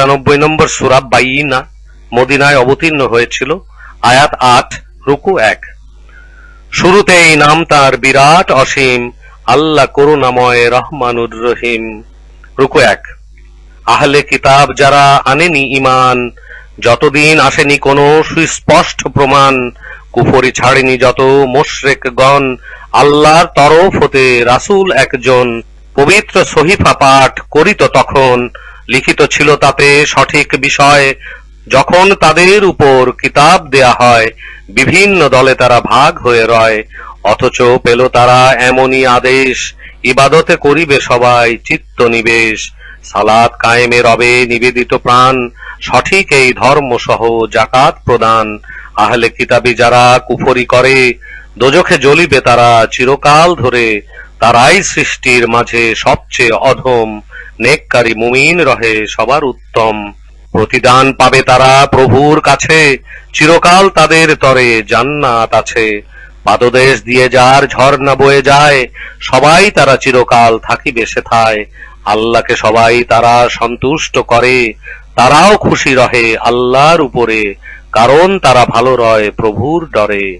আটানব্বই নম্বর সুরা বাইনা মদিনায় অবতীর্ণ হয়েছিল, আয়াত আট, রুকু এক। শুরুতেই নাম তার বিরাট অসীম, আল্লাহ করুণাময় রহমানুর রহিম। রুকু এক। আহলে কিতাব যারা আনেনি ইমান যতদিন আসেনি কোনো সুস্পষ্ট প্রমাণ, কুফরি ছাড়েনি যত মোশরেকগণ, আল্লাহর তরফ হতে রাসূল একজন পবিত্র সহিফা পাঠ করিত তখন লিখিত ছিল তাতে সঠিক বিষয়। যখন তাদের উপর কিতাব দেয়া হয়, বিভিন্ন দলে তারা ভাগ হয়ে রয়। অথচ পেল তারা এমনই আদেশ, ইবাদতে করিবে সবাই, চিত্ত নিবেশ। সালাত কায়েমে রবে নিবেদিত প্রাণ, সঠিক এই ধর্ম সহ জাকাত প্রদান। আহলে কিতাবি যারা কুফরি করে, দোজখে জ্বলিবে তারা চিরকাল ধরে। তারাই সৃষ্টির মাঝে সবচেয়ে অধম। নেককারী মুমিন রহে সবার উত্তম। প্রতিদান পাবে তারা প্রভুর কাছে, চিরকাল তাদের তরে জান্নাত আছে। পাদদেশ দিয়ে যার ঝর্ণা বয়ে যায়, সবাই তারা চিরকাল থাকি থাকিবে সেথায়। আল্লাহকে সবাই তারা সন্তুষ্ট করে, তারাও খুশি রহে আল্লাহর উপরে, কারণ তারা ভালো রয় প্রভুর ডরে।